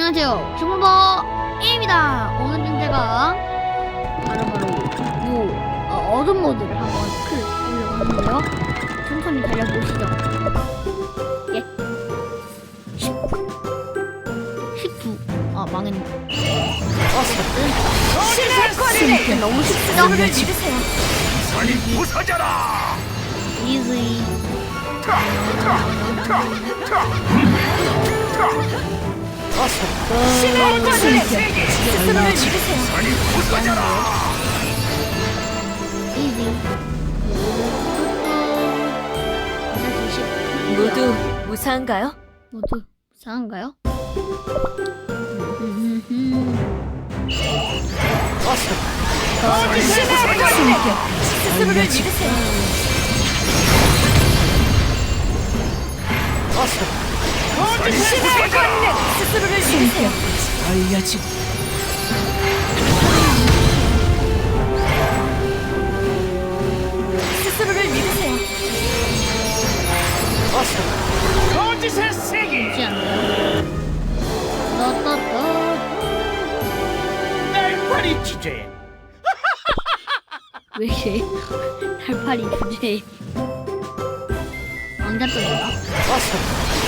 안녕하세요. 중국어입니다. 오늘은 제가 바로바로 요 어, 어둠 모드를 한번 클릭하려고 하는데요. 천천히 달려보시죠. 예. 19. 19. 아, 망했네. 신의 권위를 너무 쉽죠? 너를 믿으세요. 산이 부서져라! 이지. 신의 권위를 스스로를 믿으세요. 모두 무사한가요? 모두 이상한가요? 신의 권위를 스스로를 믿으세요. 신의 권위를 스스로를 믿으세요. 알려주 스스로를 믿으세요. 거짓의 세계! 날파리 주제에 왜 이래? 주제에 왕자 떠들어? 거짓의 신의 권위를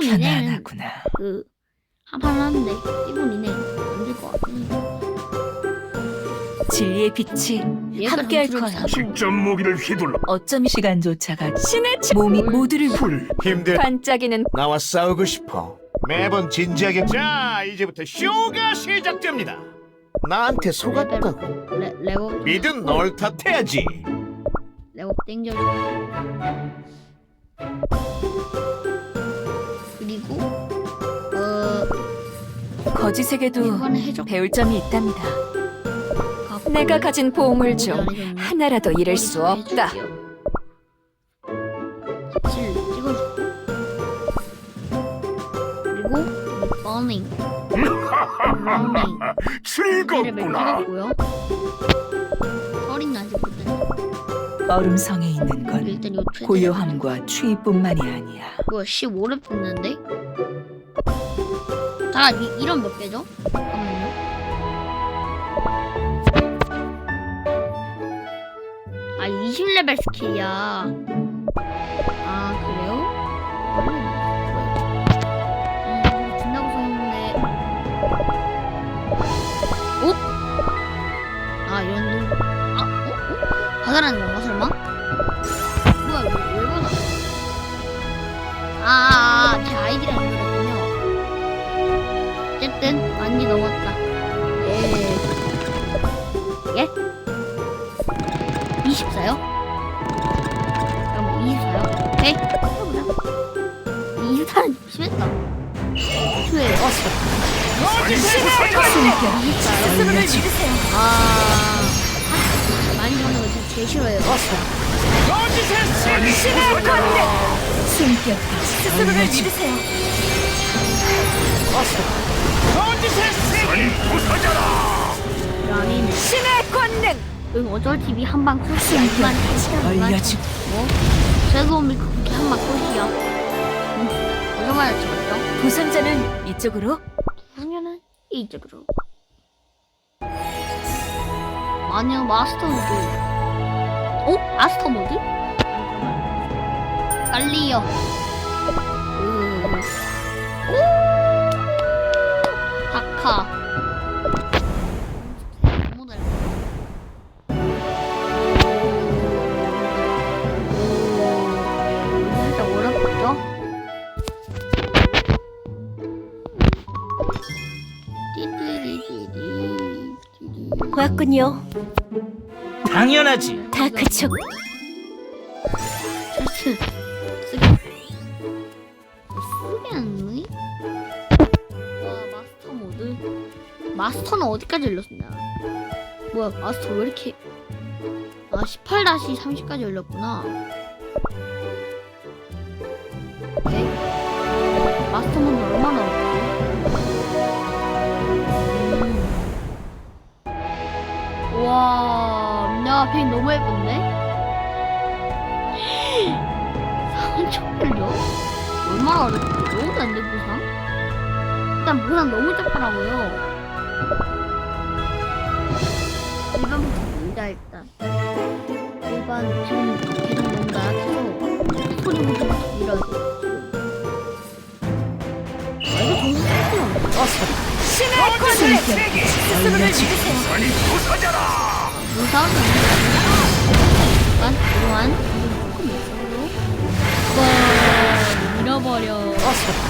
1분 이내는 편안하구나. 그 한판 하는데 1분 이내 안될것 해. 진리의 빛이 함께할 거야. 직접 무기를 휘둘러. 어쩜 시간조차가 신의 치- 몸이 모두를 불 힘들. 반짝이는 나와 싸우고 싶어. 매번 진지하게. 자 이제부터 쇼가 시작됩니다. 나한테 속았다고. 레, 레고 믿은 널 탓해야지. 레고 땡겨 어 거짓에게도 해적 배울 점이 있답니다 갖고 내가 가진 보물 중. 하나라도 잃을 수좀 없다 그리고 러닝 레벨 즐겁구나! 찍었고요 서린 아직 못했네 얼음성에 있는 건 일단 요 최대 고요함과 추위뿐만이 아니야 뭐야 15렙 됐는데? 자 이, 이런 몇 개죠? 잠깐만요 아 20레벨 스킬이야 아 그래요? 음 준다고 썼는데 어? 아 연동 아 어? 어? 받아라는 건가 설마? 뭐야 왜, 왜 받아? 아, 어쨌든 많이 넘었다. 예. 예? 24요? 그럼 24요? 오케이. 해보자. 24는 좀 심했다. 신의 권위를 스스로를 믿으세요. 아, 많이 먹는 거 제일 싫어해요. 세계! 신의 권위를 숨겼다 스스로를 믿으세요. 아니네. 신의 권능 여기 어쩔 TV 한방 컷이야. 이만 시간 알려주 뭐? 밀크 쿠키 한방 컷이야. 응. 맞았지, 맞죠? 부상자는 이쪽으로 당연은 이쪽으로. 아니요, 마스터 모드. 어? 마스터 모드? 빨리요. 으. 오! 너무 잘. 어렵죠? 띠띠디디디. 왔군요 당연하지 다 그쳐 마스터는 어디까지 열렸었나? 뭐야 마스터 왜 이렇게 아 18-30까지 열렸구나 오케이 마스터는 얼마나? 음. 와, 야, 펜 너무 예쁜데? 3천을요? 얼마나 어렵지? 너무 안돼 보상? 일단 보상 너무 작더라고요. 일반부터 보자 일단. 일반 지금 계속 소리부터 막 밀어야 돼. 지금. 아 이거 정신 차려. 신의 권능 스스로를 믿으세요. 아니 부서져라. 무사하지 않나? 그동안 조금 있어요. 이거 밀어버려. 신의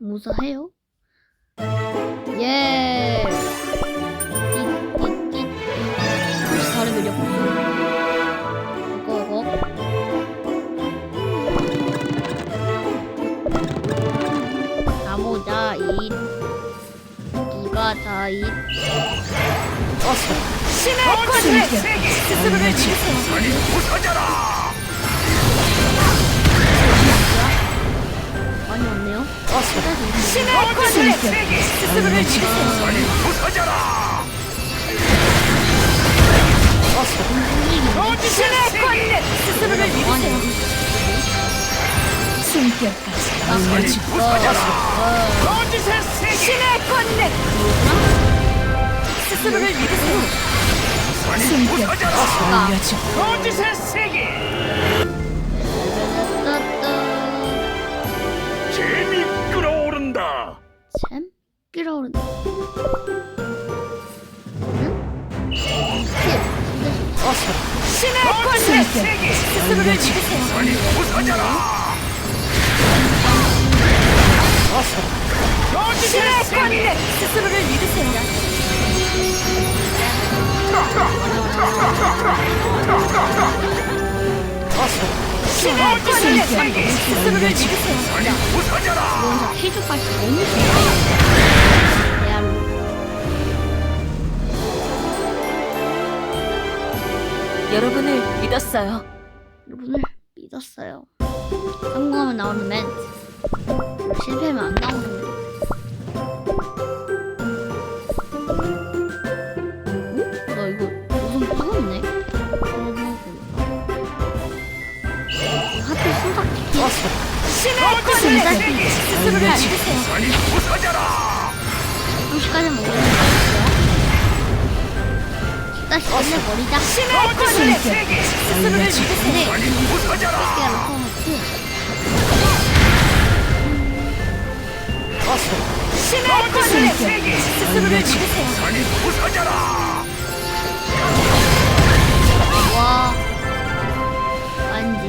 무사해요? 예. 띠띠띠. 자 잇. 신의 권능 스스로를. 아니 부서져라. 왔네요. 신의 권능 스스로를 믿으세요. 부서져라. 신의 권능 스스로를 믿으세요. 숨결까지 부서져라. 거짓의 세계. 신의 권능 스스로를 믿으세요. 아니 부서져라. 알려줘 거짓의 세계. 끌어오른다. 응? 진짜 신의 권능 스스로를 부서져라. 거짓의 신의 세계. 권능 스스로를 믿으세요. 신의 권능 스스로를 믿으세요. 여러분을 믿었어요. 여러분을 믿었어요. 성공하면 나오는 멘트. 실패하면 안 나오는 멘트. 어? 나 이거 무슨 부었네? 하필 순삭 티켓. 신의 권능 스스로를 부서져라. 30까지 먹는 거였어요. 다시 끝내버리자. 신의 스스로를. 신의 권능 스스로를 믿으세요. 아니 부서져라. 와. 아닌지.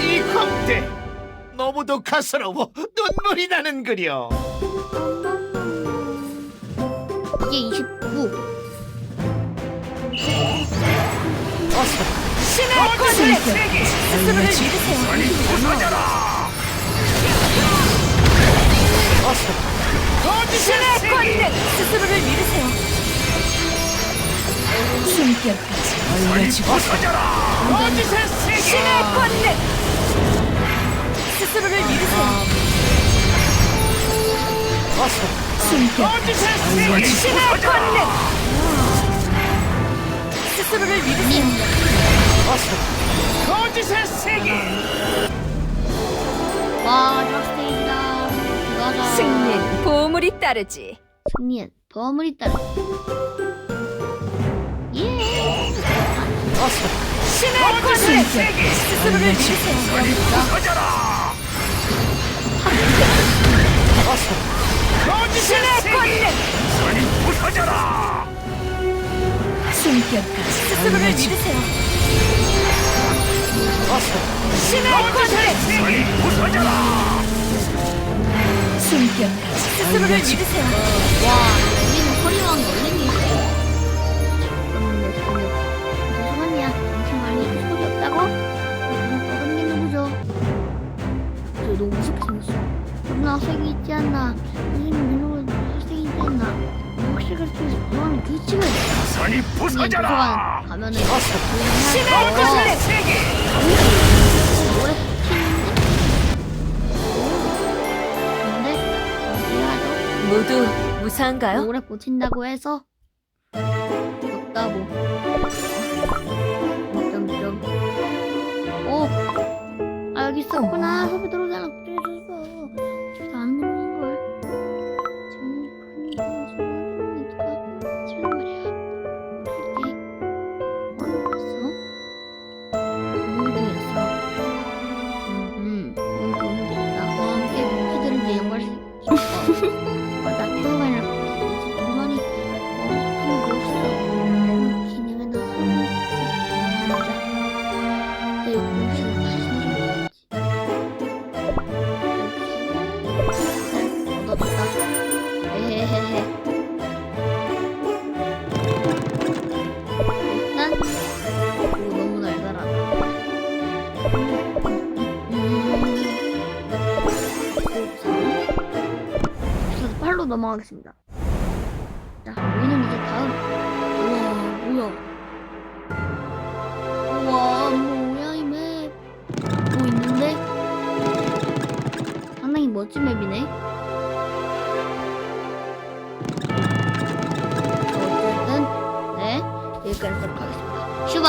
이 광대 너무도 가스러워 눈물이 나는 그려. 이게 29. 신의 권능 스스로를 믿으세요. 부서져라. 신의 권능 스스로를 믿으세요. 숨결까지 세계. 신의 권능 스스로를 믿으세요. 세계. 신의 권능 스스로를 믿으세요. 거짓의 세계. 와, 마지막 스테이지다. 가자. 승리는 보물이 따르지. 승리엔 보물이 따라. 예. 신의 권능 스스로를 믿으세요. 신의 권능! 산이 부서져라! 숨결과 스스로를 믿으세요. 신의 권능! 산이 부서져라! 숨결과 스스로를 믿으세요. 와, 여기는 허리왕 열린 있지 않나 선생님 이런 학생이 있지 않나 혹시 그렇게 도서관의 규칙을 선이 부서져라. 가면은 신의 하고 세계. 버티는데? 근데 하죠? 모두 무사한가요? 오래 버틴다고 해서 없다고 점점 오! 아 여기 있었구나 소비 걱정해줬어 넘어가겠습니다. 자, 우리는 이제 다음. 우와, 뭐야? 우와, 뭐야 이 맵? 뭐 있는데? 상당히 멋진 맵이네. 어쨌든 네 여기까지 하도록 하겠습니다. 슈바.